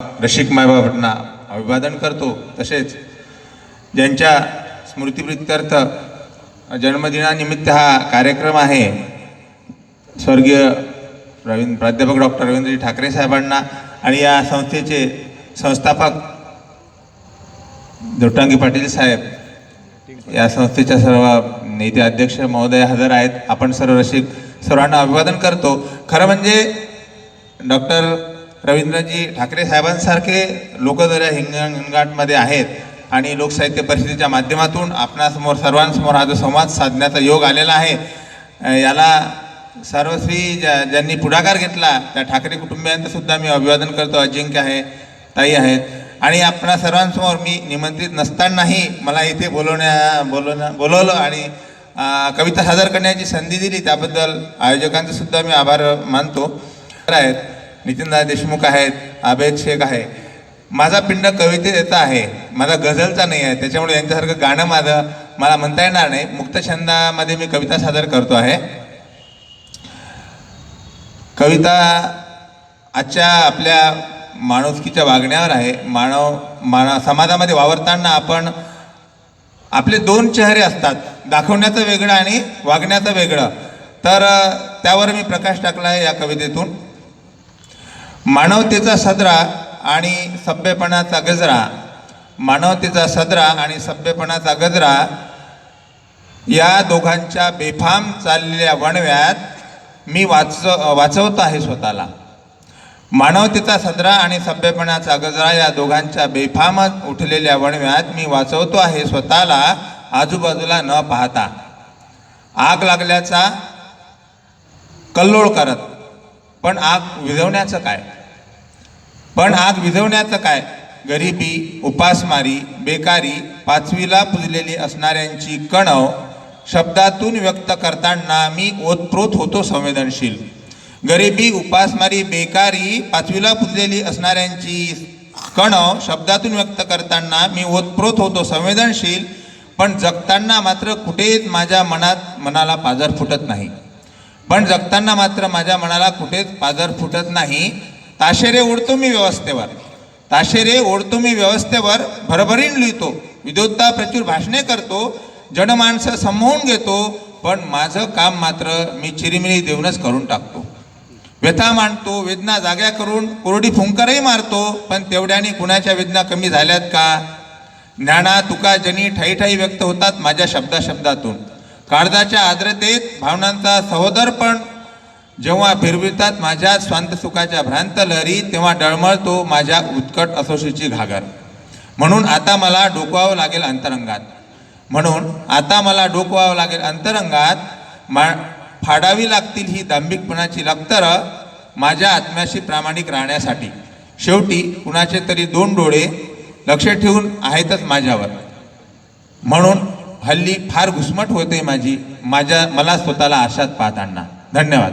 रसिक मायबाबांना अभिवादन करतो. तसेच ज्यांच्या स्मृतिप्रित्यर्थ जन्मदिनानिमित्त हा कार्यक्रम आहे स्वर्गीय रवींद्र प्राध्यापक डॉक्टर रवींद्रजी ठाकरे साहेबांना आणि या संस्थेचे संस्थापक जोटांगी पाटील साहेब या संस्थेच्या सर्व नेते अध्यक्ष महोदय हजर आहेत. आपण सर्व रसिक सर्वांना अभिवादन करतो. खरं म्हणजे डॉक्टर रवींद्रजी ठाकरे साहेबांसारखे लोक जर या हिंग हिंगाटमध्ये आहेत आणि लोकसाहित्य परिषदेच्या माध्यमातून आपणासमोर सर्वांसमोर हा जो संवाद साधण्याचा योग आलेला आहे याला सर्वस्वी ज्या ज्यांनी पुढाकार घेतला त्या ठाकरे कुटुंबियांचं सुद्धा मी अभिवादन करतो. अजिंक्य आहे ताई आहेत. आणि आपणा सर्वांसमोर मी निमंत्रित नसतानाही मला इथे बोलवण्या बोलवण्या बोलवलं आणि कविता सादर करण्याची संधी दिली. त्याबद्दल आयोजकांचे सुद्धा मी आभार मानतो. आहेत. नितीनदास देशमुख आहेत आबेद शेख आहे. माझा पिंड कवितेचा आहे माझा गझलचा नाही आहे त्याच्यामुळे यांच्यासारखं गाणं माझं मला म्हणता येणार नाही. मुक्त छंदामध्ये मी कविता सादर करतो आहे. कविता आजच्या आपल्या माणुसकीच्या वागण्यावर आहे. मानव मानव समाजामध्ये वावरताना आपण आपले दोन चेहरे असतात दाखवण्याचं वेगळं आणि वागण्याचं वेगळं. तर त्यावर मी प्रकाश टाकला आहे या कवितेतून. मानवतेचा सदरा आणि सभ्यपणाचा गजरा. मानवतेचा सदरा आणि सभ्यपणाचा गजरा या दोघांच्या बेफाम चाललेल्या वणव्यात मी वाच वाचवत आहे स्वतःला. मानवतेचा सदरा आणि सभ्यपणाचा गजरा या दोघांच्या बेफामात उठलेल्या वणव्यात मी वाचवतो आहे स्वतःला आजूबाजूला न पाहता. आग लागल्याचा कल्लोळ करत. पण आग विझवण्याचं काय? पण आग विझवण्याचं काय? गरिबी उपासमारी बेकारी पाचवीला पुजलेली असणाऱ्यांची कणव शब्दातून व्यक्त करताना मी ओतप्रोत होतो संवेदनशील. गरिबी उपासमारी बेकारी पाचवीला पुजलेली असणाऱ्यांची कणव शब्दातून व्यक्त करताना मी ओतप्रोत होतो संवेदनशील पण जगताना मात्र कुठेच माझ्या मनात मनाला पाजर फुटत नाही. पण जगताना मात्र माझ्या मनाला कुठेच पाजर फुटत नाही ताशेरे ओढतो मी व्यवस्थेवर. ताशेरे ओढतो मी व्यवस्थेवर भरभरीन लिहितो. विद्योत्ता प्रचूर भाषणे करतो. जनमाणसं संमोहून घेतो. पण माझं काम मात्र मी चिरीमिरी देऊनच करून टाकतो. व्यथा मांडतो वेदना जाग्या करून कोरडी फुंकरही मारतो. पण तेवढ्याने कुणाच्या वेदना कमी झाल्यात का? ज्ञाना तुका जनी ठाई ठाई व्यक्त होतात माझ्या शब्दा शब्दातून काळजाच्या आर्द्रतेत भावनांचा सहोदरपण जेव्हा फिरवितात माझ्या स्वांतसुखाच्या भ्रांत लहरी तेव्हा डळमळतो माझ्या उत्कट असोशीची घागर. म्हणून आता मला डोकवावं लागेल अंतरंगात. म्हणून आता मला डोकवावं लागेल अंतरंगात मा फाडावी लागतील ही दांभिकपणाची लक्तरं माझ्या आत्म्याशी प्रामाणिक राहण्यासाठी. शेवटी कुणाचे तरी दोन डोळे लक्ष ठेवून आहेतच माझ्यावर. म्हणून हल्ली फार घुसमट होते माझी माझ्या मला स्वतःला आशात पाहताना. धन्यवाद.